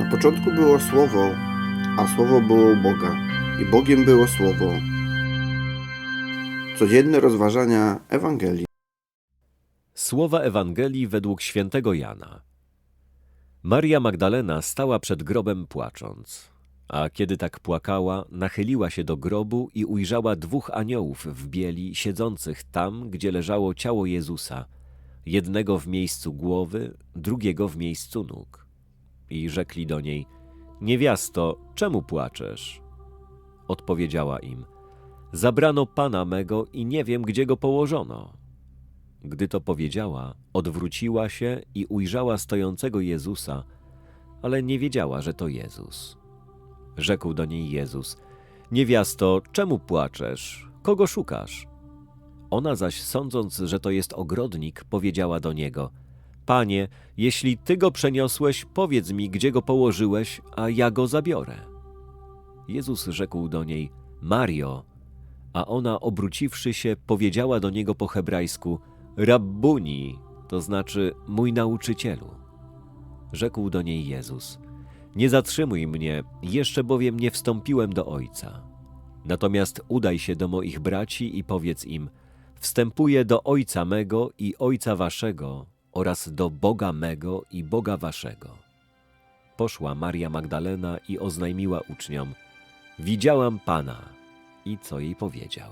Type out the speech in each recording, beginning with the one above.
Na początku było Słowo, a Słowo było u Boga, i Bogiem było Słowo. Codzienne rozważania Ewangelii. Słowa Ewangelii według świętego Jana. Maria Magdalena stała przed grobem płacząc, a kiedy tak płakała, nachyliła się do grobu i ujrzała dwóch aniołów w bieli siedzących tam, gdzie leżało ciało Jezusa, jednego w miejscu głowy, drugiego w miejscu nóg. I rzekli do niej: Niewiasto, czemu płaczesz? Odpowiedziała im: Zabrano pana mego i nie wiem, gdzie go położono. Gdy to powiedziała, odwróciła się i ujrzała stojącego Jezusa, ale nie wiedziała, że to Jezus. Rzekł do niej Jezus: Niewiasto, czemu płaczesz? Kogo szukasz? Ona zaś, sądząc, że to jest ogrodnik, powiedziała do niego: Panie, jeśli ty go przeniosłeś, powiedz mi, gdzie go położyłeś, a ja go zabiorę. Jezus rzekł do niej: Mario. A ona, obróciwszy się, powiedziała do niego po hebrajsku: Rabbuni, to znaczy mój nauczycielu. Rzekł do niej Jezus: Nie zatrzymuj mnie, jeszcze bowiem nie wstąpiłem do Ojca. Natomiast udaj się do moich braci i powiedz im: Wstępuję do Ojca mego i Ojca waszego oraz do Boga mego i Boga waszego. Poszła Maria Magdalena i oznajmiła uczniom: Widziałam Pana. I co jej powiedział?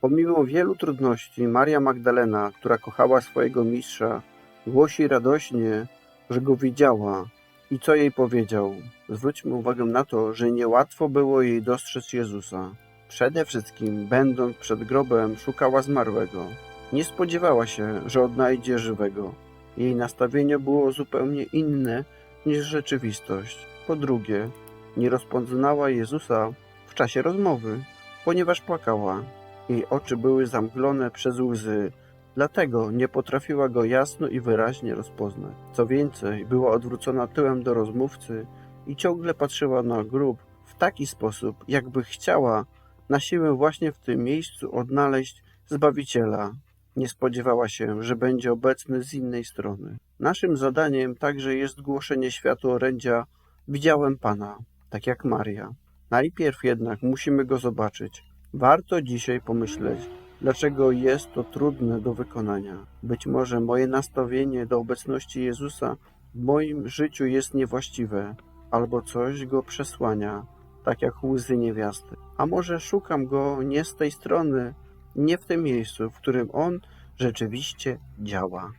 Pomimo wielu trudności, Maria Magdalena, która kochała swojego mistrza, głosi radośnie, że go widziała i co jej powiedział. Zwróćmy uwagę na to, że niełatwo było jej dostrzec Jezusa. Przede wszystkim, będąc przed grobem, szukała zmarłego. Nie spodziewała się, że odnajdzie żywego. Jej nastawienie było zupełnie inne niż rzeczywistość. Po drugie, nie rozpoznała Jezusa w czasie rozmowy, ponieważ płakała. Jej oczy były zamglone przez łzy, dlatego nie potrafiła go jasno i wyraźnie rozpoznać. Co więcej, była odwrócona tyłem do rozmówcy i ciągle patrzyła na grób w taki sposób, jakby chciała na siłę właśnie w tym miejscu odnaleźć Zbawiciela. Nie spodziewała się, że będzie obecny z innej strony. Naszym zadaniem także jest głoszenie światu orędzia Widziałem Pana, tak jak Maria. Najpierw jednak musimy go zobaczyć. Warto dzisiaj pomyśleć, dlaczego jest to trudne do wykonania. Być może moje nastawienie do obecności Jezusa w moim życiu jest niewłaściwe, albo coś go przesłania, tak jak łzy niewiasty. A może szukam go nie z tej strony, nie w tym miejscu, w którym on rzeczywiście działa.